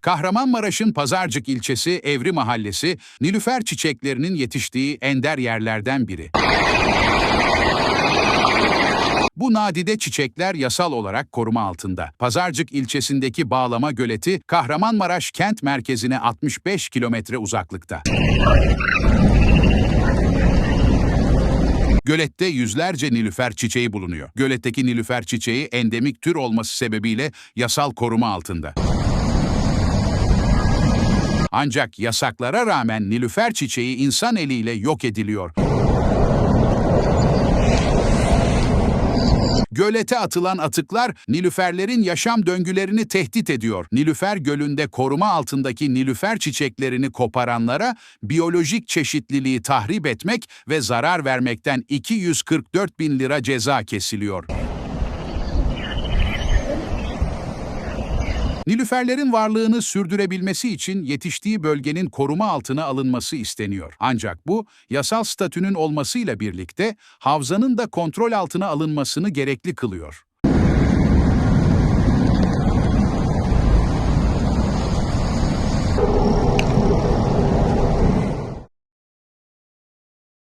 Kahramanmaraş'ın Pazarcık ilçesi Evri Mahallesi, nilüfer çiçeklerinin yetiştiği ender yerlerden biri. Bu nadide çiçekler yasal olarak koruma altında. Pazarcık ilçesindeki Bağlama Göleti, Kahramanmaraş kent merkezine 65 kilometre uzaklıkta. Gölette yüzlerce nilüfer çiçeği bulunuyor. Göletteki nilüfer çiçeği endemik tür olması sebebiyle yasal koruma altında. Ancak yasaklara rağmen nilüfer çiçeği insan eliyle yok ediliyor. Gölete atılan atıklar nilüferlerin yaşam döngülerini tehdit ediyor. Nilüfer gölünde koruma altındaki nilüfer çiçeklerini koparanlara biyolojik çeşitliliği tahrip etmek ve zarar vermekten 244 bin lira ceza kesiliyor. Nilüferlerin varlığını sürdürebilmesi için yetiştiği bölgenin koruma altına alınması isteniyor. Ancak bu, yasal statünün olmasıyla birlikte havzanın da kontrol altına alınmasını gerekli kılıyor.